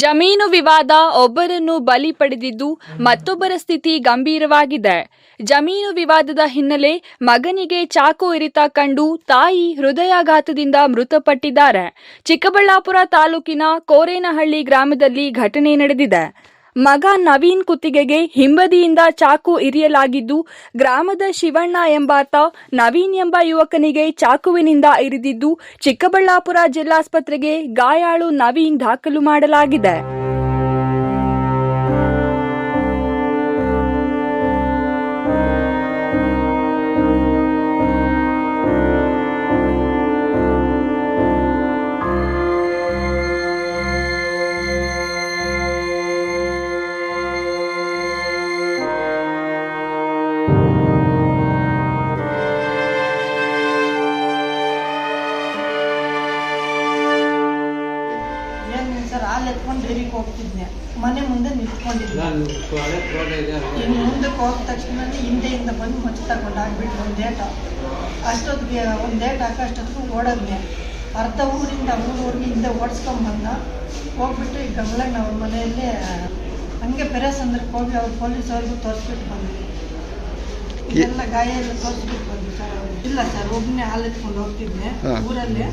ಜಮೀನು ವಿವಾದ ಒಬ್ಬರನ್ನು ಬಲಿ ಪಡೆದಿದ್ದು ಮತ್ತೊಬ್ಬರ ಸ್ಥಿತಿ ಗಂಭೀರವಾಗಿದೆ. ಜಮೀನು ವಿವಾದದ ಹಿನ್ನೆಲೆ ಮಗನಿಗೆ ಚಾಕು ಇರಿತ ಕಂಡು ತಾಯಿ ಹೃದಯಾಘಾತದಿಂದ ಮೃತಪಟ್ಟಿದ್ದಾರೆ. ಚಿಕ್ಕಬಳ್ಳಾಪುರ ತಾಲೂಕಿನ ಕೋರೇನಹಳ್ಳಿ ಗ್ರಾಮದಲ್ಲಿ ಘಟನೆ ನಡೆದಿದೆ. ಮಗ ನವೀನ್ ಕುತ್ತಿಗೆಗೆ ಹಿಂಬದಿಯಿಂದ ಚಾಕು ಇರಿಯಲಾಗಿದ್ದು, ಗ್ರಾಮದ ಶಿವಣ್ಣ ಎಂಬಾತ ನವೀನ್ ಎಂಬ ಯುವಕನಿಗೆ ಚಾಕುವಿನಿಂದ ಇರಿದಿದ್ದು, ಚಿಕ್ಕಬಳ್ಳಾಪುರ ಜಿಲ್ಲಾಸ್ಪತ್ರೆಗೆ ಗಾಯಾಳು ನವೀನ್ ದಾಖಲು ಮಾಡಲಾಗಿದೆ. ಸರ್ ಹಾಲು ಎತ್ಕೊಂಡು ಡೈರಿಗೆ ಹೋಗ್ತಿದ್ನೆ. ಮನೆ ಮುಂದೆ ನಿಂತ್ಕೊಂಡಿದ್ದೆ. ಇನ್ನು ಮುಂದಕ್ಕೆ ಹೋದ ತಕ್ಷಣ ಹಿಂದೆಯಿಂದ ಬಂದು ಮಚ್ಚು ತಗೊಂಡು ಹಾಕ್ಬಿಟ್ಟು ಒಂದು ಏಟ. ಅಷ್ಟೊತ್ತಿಗೆ ಒಂದು ಡೇಟ್ ಹಾಕೋ ಅಷ್ಟೊತ್ತಿಗೆ ಓಡೋದ್ನೆ. ಅರ್ಧ ಊರಿಂದ ಊರವರೆಗೆ ಹಿಂದೆ ಓಡಿಸ್ಕೊಂಬಂದ ಹೋಗ್ಬಿಟ್ಟು ಈ ಗಂಗಳಣ್ಣ ಅವ್ರ ಮನೆಯಲ್ಲೇ ಹಂಗೆ ಪೆರೇಸಂದ್ರಕ್ಕೆ ಹೋಗಿ ಅವ್ರು ಪೊಲೀಸವ್ರಿಗೂ ತೋರಿಸ್ಬಿಟ್ಟು ಬಂದ್ವಿ. ಎಲ್ಲ ಗಾಯ ಎಲ್ಲ ತೋರಿಸ್ಬಿಟ್ಟು ಸರ್. ಇಲ್ಲ ಸರ್ ಒಬ್ಬನೇ ಹಾಲು ಎತ್ಕೊಂಡು ಹೋಗ್ತಿದ್ದೆ ಹಾ. ಊರಲ್ಲೇ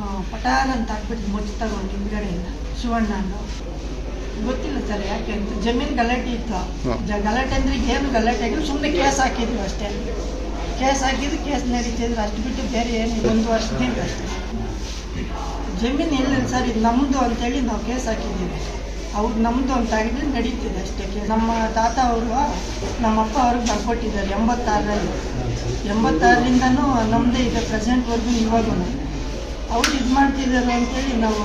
ಆ, ಪಟಾರ್ ಅಂತ ಹಾಕ್ಬಿಟ್ಟು ಮುಚ್ಚಿ ತಗೊಂಡು ಹಿಂದ್ಗಡೆಯಿಂದ ಶಿವಣ್ಣ ಅನ್ನೋ ಗೊತ್ತಿಲ್ಲ ಸರ್ ಯಾಕೆ ಅಂತ. ಜಮೀನು ಗಲಾಟೆ ಇತ್ತು. ಹಾ. ಜ- ಗಲಾಟೆ ಅಂದ್ರೆ ಏನು ಗಲಾಟೆ ಆಗಿಲ್ಲ. ಸುಮ್ಮನೆ ಕೇಸ್ ಹಾಕಿದ್ವಿ ಅಷ್ಟೇ. ಕೇಸ್ ಹಾಕಿದ್ದು ಕೇಸ್ ನಡೀತಿದ್ರು. ಅಷ್ಟು ಬಿಟ್ಟು ಬೇರೆ ಏನು ಒಂದು ವರ್ಷದಿಂದ ಅಷ್ಟೇ. ಜಮೀನು ಇಲ್ಲ ಸರ್? ಇದು ನಮ್ಮದು ಅಂತೇಳಿ ನಾವು ಕೇಸ್ ಹಾಕಿದ್ದೀವಿ. ಅವ್ರು ನಮ್ಮದು ಅಂತ ಆಗಿದ್ರೆ ನಡೀತಿದೆ ಅಷ್ಟೇ. ನಮ್ಮ ತಾತ ಅವರು, ನಮ್ಮ ಅಪ್ಪ ಅವ್ರಿಗೆ ಬರ್ಕೊಟ್ಟಿದ್ದಾರೆ ಎಂಬತ್ತಾರರಲ್ಲಿ. ಎಂಬತ್ತಾರರಿಂದನೂ ನಮ್ಮದೇ ಇದೆ ಪ್ರೆಸೆಂಟ್ವರೆಗೂ ಇವಾಗೂ ಅವ್ರು ಇದು ಮಾಡ್ತಿದ್ದಾರೆ ಅಂತೇಳಿ ನಾವು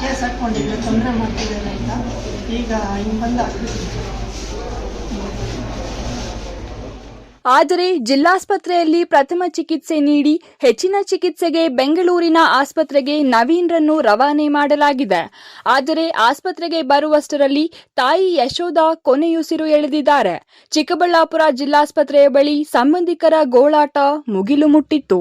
ಕೇಸ್ ಹಾಕ್ಕೊಂಡಿದ್ದೆ ತೊಂದರೆ ಮಾಡ್ತಿದ್ದಾರೆ ಅಂತ. ಈಗ ಹಿಂಗೆ ಬಂದು ಆದರೆ ಜಿಲ್ಲಾಸ್ಪತ್ರೆಯಲ್ಲಿ ಪ್ರಥಮ ಚಿಕಿತ್ಸೆ ನೀಡಿ ಹೆಚ್ಚಿನ ಚಿಕಿತ್ಸೆಗೆ ಬೆಂಗಳೂರಿನ ಆಸ್ಪತ್ರೆಗೆ ನವೀನ್ರನ್ನು ರವಾನೆ ಮಾಡಲಾಗಿದೆ. ಆದರೆ ಆಸ್ಪತ್ರೆಗೆ ಬರುವಷ್ಟರಲ್ಲಿ ತಾಯಿ ಯಶೋಧ ಕೊನೆಯುಸಿರು ಎಳೆದಿದ್ದಾರೆ. ಚಿಕ್ಕಬಳ್ಳಾಪುರ ಜಿಲ್ಲಾಸ್ಪತ್ರೆಯ ಬಳಿ ಸಂಬಂಧಿಕರ ಗೋಳಾಟ ಮುಗಿಲು ಮುಟ್ಟಿತ್ತು.